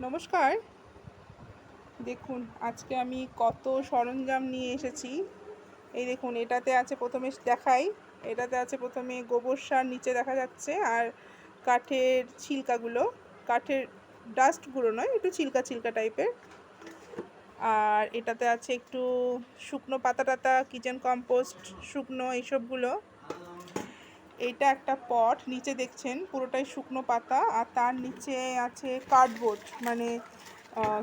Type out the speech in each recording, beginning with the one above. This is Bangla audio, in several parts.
নমস্কার। দেখুন, আজকে আমি কত সরঞ্জাম নিয়ে এসেছি। এই দেখুন, এটাতে আছে প্রথমে দেখাই। এটাতে আছে প্রথমে গোবর সার, নিচে দেখা যাচ্ছে, আর কাঠের ছিলকাগুলো। কাঠের ডাস্টগুলো নয়, একটু ছিলকা ছিলকা টাইপের। আর এটাতে আছে একটু শুকনো পাতা টাতা, কিচেন কম্পোস্ট, শুকনো এইসবগুলো। এইটা একটা পট, নিচে দেখছেন পুরোটাই শুকনো পাতা আর তার নিচে আছে কার্ডবোর্ড মানে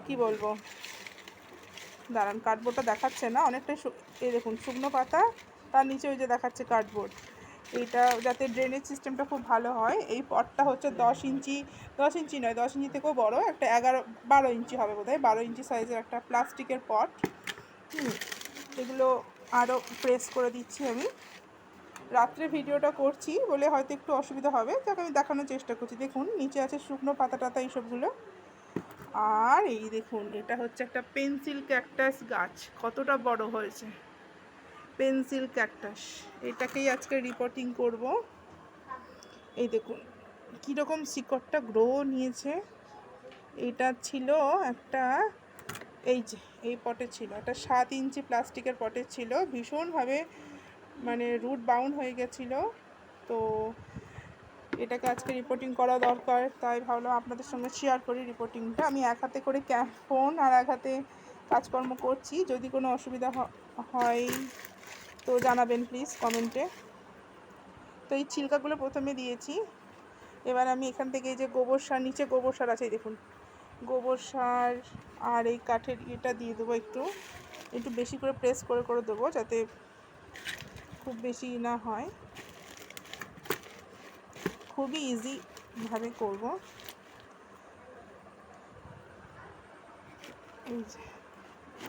কি বলব? দাঁড়ান, কার্ডবোর্ডটা দেখাচ্ছে না, অনেকটাই এই দেখুন, শুকনো পাতা, তার নিচে ওই যে দেখাচ্ছে কার্ডবোর্ড। এটা যাতে ড্রেনেজ সিস্টেমটা খুব ভালো হয়, এই পটটা হচ্ছে দশ ইঞ্চি দশ ইঞ্চি নয়, দশ ইঞ্চি থেকেও বড়, একটা এগারো, বারো ইঞ্চি হবে বোধহয়, বারো ইঞ্চি সাইজের একটা প্লাস্টিকের পট। হুম, এগুলো আরও প্রেস করে দিচ্ছি আমি। রাত্রে ভিডিওটা করছি বলে হয়তো একটু অসুবিধা হবে। তাকে আমি দেখানোর চেষ্টা করছি। দেখুন, নিচে আছে শুকনো পাতা টাতা এইসবগুলো। আর এই দেখুন, এটা হচ্ছে একটা পেন্সিল ক্যাকটাস গাছ। কতটা বড় হয়েছে। Pencil cactus. এটাকেই আজকে রিপোর্টিং করব। এই দেখুন, কীরকম শিকড়টা গ্রো নিয়েছে। এটা ছিল একটা, এই যে, এই পটে ছিল। একটা সাত ইঞ্চি প্লাস্টিকের পটে ছিল। ভীষণভাবে মানে রুট বাউন্ড হয়ে গেছিল। তো এটাকে আজকে রিপোর্টিং করা দরকার। তাই ভাবলাম আপনাদের সঙ্গে শেয়ার করি রিপোর্টিংটা আমি এক হাতে করে ক্যা ফোন আর এক হাতে কাজকর্ম করছি। যদি কোনো অসুবিধা হয় তো জানাবেন প্লিজ কমেন্টে তো এই ছিলকাগুলো প্রথমে দিয়েছি। এবার আমি এখান থেকে এই যে গোবর সার, নিচে গোবর সার আছে দেখুন। গোবর সার আর এই কাঠের এটা দিয়ে দেবো একটু। একটু বেশি করে প্রেস করে করে দেবো যাতে খুব বেশি না হয়। খুবই ইজি ভাবে করব।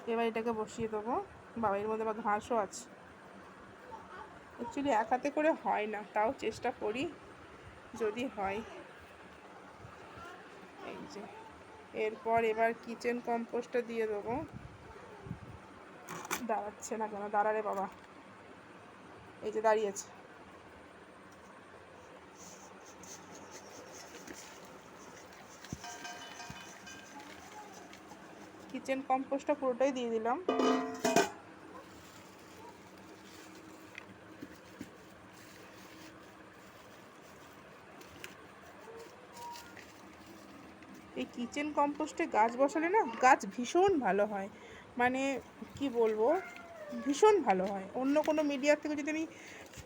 এবার এটাকে বসিয়ে দেবো। বাবা, এর মধ্যে আবার ঘাসও আছে। অ্যাকচুয়ালি এক হাতে করে হয় না, তাও চেষ্টা করি যদি হয়। এই যে, এরপর এবার কিচেন কম্পোস্টটা দিয়ে দেবো। দাঁড়াচ্ছে না কেন? দাঁড়ারে বাবা। এই যে দাঁড়িয়েছে কিচেন কম্পোস্টটা পুরোটাই দিয়ে দিলাম। এই কিচেন কম্পোস্টে গাছ বসালে না, গাছ ভীষণ ভালো হয়। মানে কি বলব? ভীষণ ভালো হয়। অন্য কোনো মিডিয়ার থেকে যদি আমি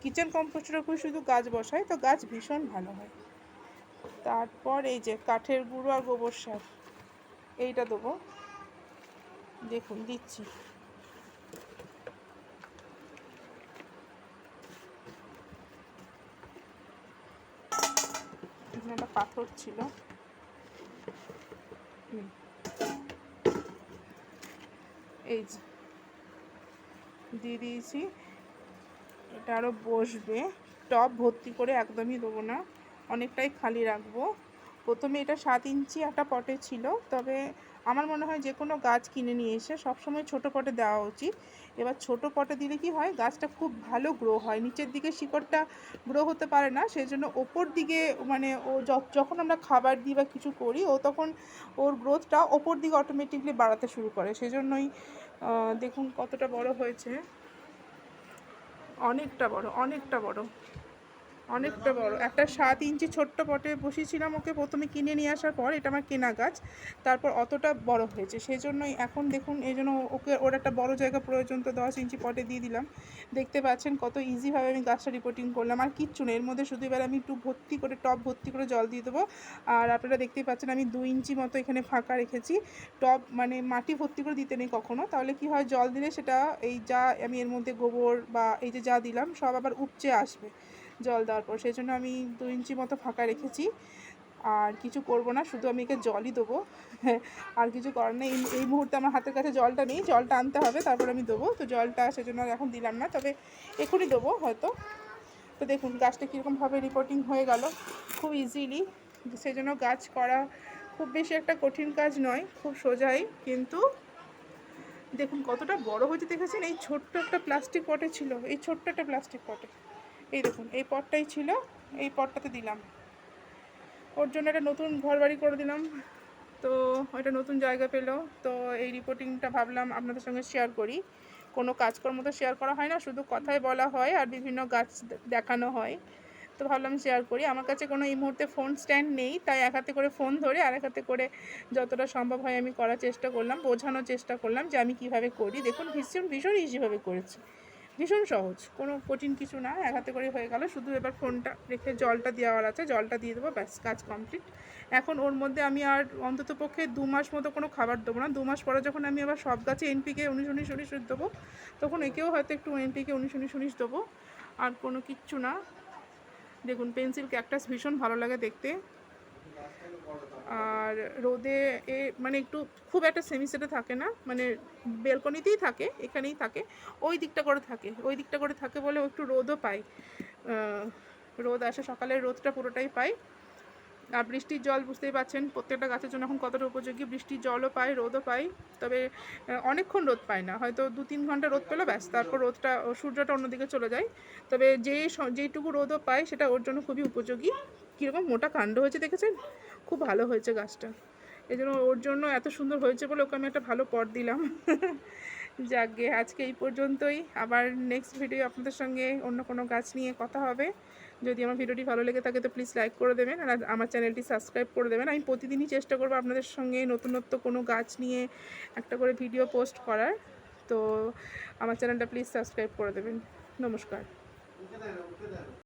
কিচেন কম্পোস্টের উপরে শুধু গাছ বসাই, তো গাছ ভীষণ ভালো হয়। তারপর এই যে কাঠের গুঁড়ো আর গোবর সার, এইটা দেবো। দেখুন, দিচ্ছি। একটা পাথর ছিল। এই যে। দিয়ে দিয়েছি। এটা আরও বসবে। টপ ভর্তি করে একদমই দেবো না। অনেকটাই খালি রাখব। প্রথমে এটা সাত ইঞ্চি একটা পটে ছিল। তবে আমার মনে হয় যে কোনো গাছ কিনে নিয়ে এসে সবসময় ছোটো পটে দেওয়া উচিত। এবার ছোটো পটে দিলে কি হয় গাছটা খুব ভালো গ্রো হয়। নিচের দিকে শিকড়টা গ্রো হতে পারে না সেই জন্য ওপর দিকে মানে ও যখন আমরা খাবার দিই বা কিছু করি ও তখন ওর গ্রোথটা ওপর দিকে অটোমেটিকলি বাড়াতে শুরু করে। সেজন্যই আহ, দেখুন কতটা বড় হয়েছে। অনেকটা বড় অনেকটা বড়। অনেকটা বড়। একটা সাত ইঞ্চি ছোট্ট পটে বসিয়েছিলাম ওকে প্রথমে কিনে নিয়ে আসার পর, এটা আমার কেনা গাছ। তারপর অতটা বড় হয়েছে। সেই জন্যই এখন দেখুন, এই জন্য ওকে, ওর একটা বড় জায়গা প্রয়োজন তো দশ ইঞ্চি পটে দিয়ে দিলাম। দেখতে পাচ্ছেন কত ইজিভাবে আমি গাছটা রিপোর্টিং করলাম। আর কিচ্ছু নেই এর মধ্যে শুধু এবার আমি একটু ভর্তি করে টব ভর্তি করে জল দিয়ে দেবো। আর আপনারা দেখতেই পাচ্ছেন আমি দুই ইঞ্চি মতো এখানে ফাঁকা রেখেছি। টব মানে মাটি ভর্তি করে দিতে নেই কখনো। তাহলে কি হয়, জল দিলে সেটা এই যা আমি এর মধ্যে গোবর বা এই যে যা দিলাম, সব আবার উপচে আসবে। জল দেওয়ার পর। সেই জন্য আমি দু ইঞ্চি মতো ফাঁকা রেখেছি। আর কিছু করব না, শুধু আমি একে জলই দেবো। আর কিছু করার নেই। এই- মুহূর্তে আমার হাতের কাছে জলটা নেই। জলটা আনতে হবে, তারপর আমি দেবো। তো জলটা সেজন্য এখন দিলাম না, তবে এখনই দেবো হয়তো। তো দেখুন, গাছটা কীরকমভাবে রিপোর্টিং হয়ে গেল। খুব ইজিলি সেই জন্য গাছ করা খুব বেশি একটা কঠিন কাজ নয়, খুব সোজাই। কিন্তু দেখুন, কতটা বড় হয়েছে দেখেছেন? এই ছোট্ট একটা প্লাস্টিক পটে ছিল। এই ছোট্ট একটা প্লাস্টিক পটে এই দেখুন, এই পটটাই ছিল, এই পটটাতে দিলাম। ওর জন্য একটা নতুন ঘর বাড়ি করে দিলাম। তো ওইটা নতুন জায়গা পেল। তো এই রিপোর্টিংটা ভাবলাম আপনাদের সঙ্গে শেয়ার করি। কোনো কাজকর্ম তো শেয়ার করা হয় না, শুধু কথাই বলা হয় আর বিভিন্ন গাছ দেখানো হয়। তো ভাবলাম শেয়ার করি। আমার কাছে কোনো এই মুহূর্তে ফোন স্ট্যান্ড নেই, তাই এক হাতে করে ফোন ধরে আর এক হাতে করে যতটা সম্ভব হয় আমি করার চেষ্টা করলাম, বোঝানোর চেষ্টা করলাম যে আমি কীভাবে করি। দেখুন, ভীষণ ভীষণ ইজিভাবে করেছি। ভীষণ সহজ। কোনো কঠিন কিছু না, এক হাতে করে হয়ে গেল। শুধু এবার ফোনটা রেখে জলটা দেওয়ার আছে। জলটা দিয়ে দেবো, ব্যাস, কাজ কমপ্লিট এখন ওর মধ্যে আমি আর অন্তত পক্ষে দু মাস মতো কোনো খাবার দেবো না। দু মাস পরে যখন আমি আবার সব গাছে এনপিকে উনিশ উনিশ উনিশ দেবো, তখন একেও হয়তো একটু এনপিকে উনিশ উনিশ উনিশ দেবো। আর কোনো কিচ্ছু না। দেখুন, পেন্সিল, ক্যাকটাস ভীষণ ভালো লাগে দেখতে। আর রোদে এ মানে একটু খুব একটা সেমিসেটে থাকে না মানে বেলকনিতেই থাকে এখানেই থাকে ওই দিকটা করে থাকে ওই দিকটা করে থাকে বলে একটু রোদও আহ, রোদ আসে সকালের রোদটা পুরোটাই পায়। আর বৃষ্টির জল বুঝতেই পাচ্ছেন প্রত্যেকটা গাছের জন্য এখন কতটা উপযোগী বৃষ্টির জলও পায় রোদও পাই তবে অনেকক্ষণ রোদ পায় না হয়তো দু তিন ঘণ্টা রোদ পেল ব্যাস তারপর রোদটা সূর্যটা অন্যদিকে চলে যায়। তবে যে যেইটুকু রোদও পায় সেটা ওর জন্য খুবই উপযোগী। কীরকম মোটা কাণ্ড হয়েছে দেখেছেন? খুব ভালো হয়েছে গাছটা। এই জন্য ওর জন্য এত সুন্দর হয়েছে বলে ওকে আমি একটা ভালো পট দিলাম। যাকগে আজকে এই পর্যন্তই। আবার নেক্সট ভিডিও আপনাদের সঙ্গে অন্য কোনো গাছ নিয়ে কথা হবে। যদি আমার ভিডিওটি ভালো লেগে থাকে তো প্লিজ লাইক করে দেবেন আর আমার চ্যানেলটি সাবস্ক্রাইব করে দেবেন। আমি প্রতিদিনই চেষ্টা করব আপনাদের সঙ্গে নতুনত্ব কোনো গাছ নিয়ে একটা করে ভিডিও পোস্ট করার। তো আমার চ্যানেলটা প্লিজ সাবস্ক্রাইব করে দেবেন। নমস্কার।